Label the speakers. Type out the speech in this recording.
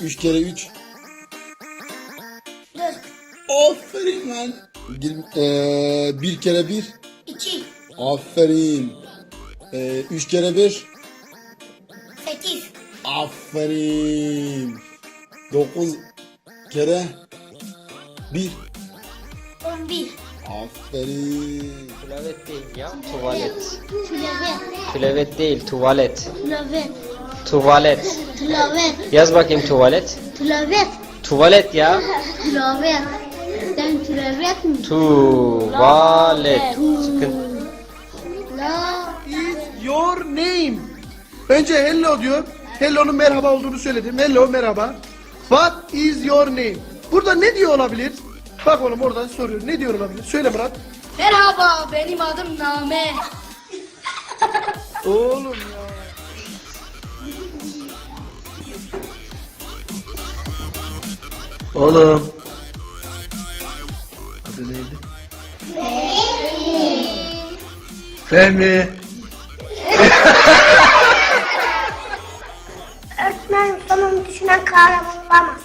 Speaker 1: 3 kere 3.
Speaker 2: Dört.
Speaker 1: Aferin lan. 1 kere 1.
Speaker 2: İki.
Speaker 1: Aferin. 3 kere 1.
Speaker 2: Sekiz.
Speaker 1: Aferin. 9 kere 1.
Speaker 2: On bir.
Speaker 1: Aferin.
Speaker 3: Tülavet değil ya. Tuvalet.
Speaker 2: Tülavet.
Speaker 3: Tülavet değil. Tuvalet.
Speaker 2: Tülavet.
Speaker 3: Tuvalet.
Speaker 2: Tülavet.
Speaker 3: Yaz bakayım tuvalet.
Speaker 2: Tülavet.
Speaker 3: Tuvalet ya.
Speaker 2: Tülavet. Sen tülavet mi?
Speaker 3: Tuvalet. Sıkın.
Speaker 4: İs your name? Önce hello diyor. Hello'nun merhaba olduğunu söyledim. Hello merhaba. What is your name? Burada ne diyor olabilir? Bak oğlum oradan soruyor. Ne diyor olabilir? Söyle Murat.
Speaker 2: Merhaba benim adım Name.
Speaker 4: Oğlum Oğlum. Adı neydi? Fehmi.
Speaker 2: Öğretmen sonunu düşünen kahraman olamaz.